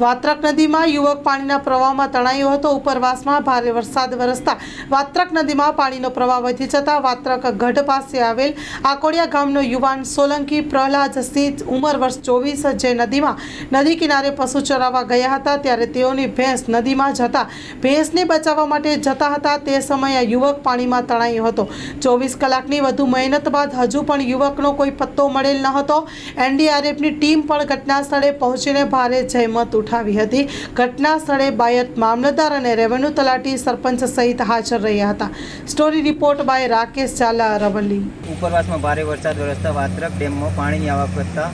વાત્રક નદીમાં યુવક પાણીના પ્રવાહમાં તણાયો હતો. ઉપરવાસમાં ભારે વરસાદ વરસતા વાત્રક નદીમાં પાણીનો પ્રવાહ વધી જતા વાત્રક ગઢ પાસે આવેલ આકોડિયા ગામનો યુવાન સોલંકી પ્રહલાદ સિંહ ઉંમર વર્ષ ચોવીસ જે નદીમાં નદી કિનારે પશુ ચરાવવા ગયા હતા ત્યારે તેઓની ભેંસ નદીમાં જતા ભેંસને બચાવવા માટે જતા હતા. તે સમયે યુવક પાણીમાં તણાયો હતો. ચોવીસ કલાકની વધુ મહેનત બાદ હજુ પણ યુવકનો કોઈ પત્તો મળેલ ન હતો. એનડીઆરએફની ટીમ પણ ઘટના સ્થળે પહોંચીને ભારે જહેમત ઉઠાવી હતી. ઘટના સ્થળે બાયત મામલતદાર અને રેવન્યુ તલાટી સરપંચ સહિત હાજર રહ્યા હતા. Story report by Rakesh Jhala Aravalli ઉપરવાસમાં ભારે વરસાદ વરસતા વાત્રક ડેમમાં પાણીની આવક વધતા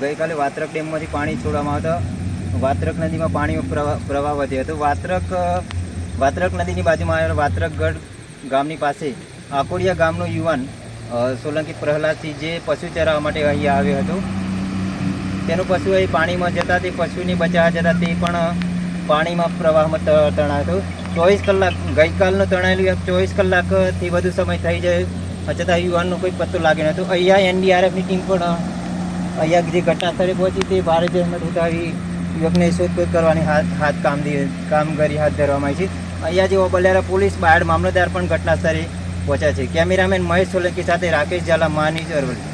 ગઈકાલે વાત્રક ડેમમાંથી પાણી છોડવામાં આવતા, વાત્રક નદીમાં પાણીનો પ્રવાહ વધ્યો હતો. વાત્રક વાત્રક નદીની બાજુમાં આવેલ વાત્રકગઢ ગામની પાસે આકોડિયા ગામનો યુવાન સોલંકી પ્રહલાદસિંહ જે પશુ ચરાવવા માટે અહીંયા આવ્યો હતો. તેનું પશુ એ પાણીમાં જતા તે પશુની બચાવવા જતા તે પણ પાણીમાં પ્રવાહમાં તણાયું ચોવીસ કલાક, ગઈકાલનું તણાયેલું ચોવીસ કલાકથી વધુ સમય થઈ જાય, છતાં યુવાનનો કોઈ પત્તો લાગ્યો નહોતો. અહીંયા એનડીઆરએફની ટીમ પણ, અહીંયા જે ઘટના સ્થળે પહોંચી તે ભારે જહેમત ઉઠાવી યુવકને શોધખોળ કરવાની હાથ હાથ કામગીરી કામગીરી હાથ ધરવામાં આવી છે. અહીંયા જે બલેરા પોલીસ, બાયડ મામલતદાર પણ ઘટના સ્થળે પહોંચ્યા છે. કેમેરામેન મહેશ સોલંકી સાથે રાકેશ ઝાલા માની અરવલ્લી.